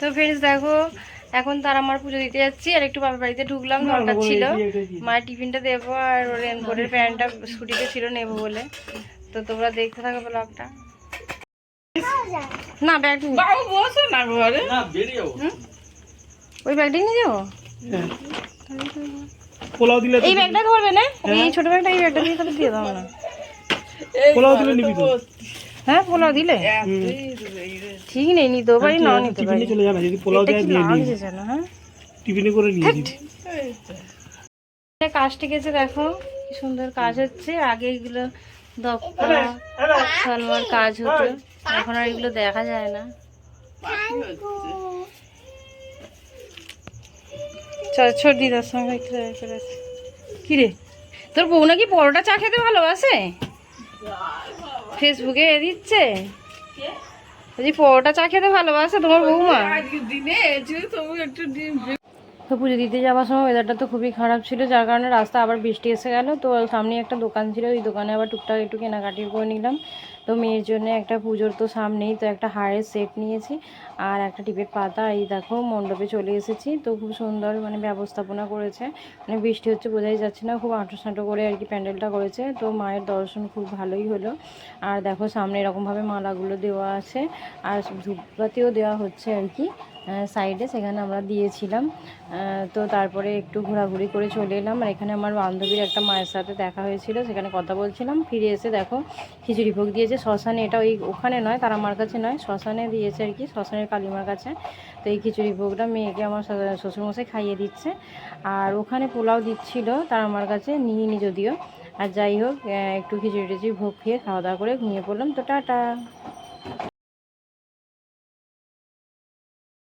তো ফ্রেন্ডস দেখো এখন তার আমার পুজো দিতে যাচ্ছি আর একটু বাবার বাড়িতে ঢুকলাম দরকার ছিল। মায়ের টিফিনটা দেবো আর ওর রেনকোটের প্যান্টটা স্কুটিতে ছিল নেব বলে। তো তোমরা দেখতে থাকো ব্লগটা না ব্যাগ বসো না ঘরে? ওই ব্যাগটাই নিয়ে যাব? হ্যাঁ। পোলাও দিলে এই ব্যাগটা ধরবে না। এই ছোট ব্যাগটা এই ব্যাগটা দিয়ে তাহলে দিয়ে দাও না। পোলাও দিলে নিবি তো। হ্যাঁ পোলাও দিলে? ঠিক নেই নিতে পারি নাও নিতে পারি। চলে যাবে যদি পোলাও দেয় দিয়ে নিয়ে জানো হ্যাঁ? টিফিনে করে নিয়ে দিবি। এটা কাজ টিকেছে দেখো কি সুন্দর কাজ হচ্ছে। আগে এগুলো দপ্তর কাজ হতো। এখন আর এগুলো দেখা যায় না। চল ছোট দিদার সঙ্গে একটু দেখা করে। কি রে? তোর বউ নাকি পরোটা চা খেতে ভালোবাসে? ফেসবুকে এ দিচ্ছে বলছি পরোটা চা খেতে ভালোবাসে তোমার বৌমা। দিনে একটু তো পুজো দিতে যাওয়ার সময় ওয়েদারটা তো খুবই খারাপ ছিল, যার কারণে রাস্তা আবার বৃষ্টি এসে গেল। তো সামনে একটা দোকান ছিল, ওই দোকানে আবার টুকটাক একটু কেনাকাটি করে নিলাম। তো মেয়ের জন্য একটা পুজোর তো সামনেই, তো একটা হাড়ের সেট নিয়েছি। আর একটা টিপের পাতা, এই দেখো মণ্ডপে চলে এসেছি। তো খুব সুন্দর মানে ব্যবস্থাপনা করেছে। মানে বৃষ্টি হচ্ছে বোঝাই যাচ্ছে না, খুব আঁটো সাঁটো করে আর কি প্যান্ডেলটা করেছে। তো মায়ের দর্শন খুব ভালোই হলো। আর দেখো সামনে এরকমভাবে মালাগুলো দেওয়া আছে। আর ধূপবাতিও দেওয়া হচ্ছে আর কি। সাইডে সেখানে আমরা দিয়েছিলাম। তো তারপরে একটু ঘোরাঘুরি করে চলে এলাম। আর এখানে আমার বান্ধবীর একটা মায়ের সাথে দেখা হয়েছিল। সেখানে কথা বলছিলাম। ফিরে এসে দেখো, খিচুড়ি ভোগ দিয়েছে। শ্মশানে এটা ওই ওখানে নয়, তারা আমার কাছে নয়, শ্মশানে দিয়েছে আর কি, শ্মশানের কালিমার কাছে। তো এই খিচুড়ি ভোগটা মেয়েকে আমার শ্বশুরমশাই খাইয়ে দিচ্ছে। আর ওখানে পোলাও দিচ্ছিল তার আমার কাছে নিইনি যদিও। আর যাই হোক একটু খিচুড়ি টিচুড়ি ভোগ খেয়ে খাওয়া দাওয়া করে ঘুমিয়ে পড়লাম। তো টাটা।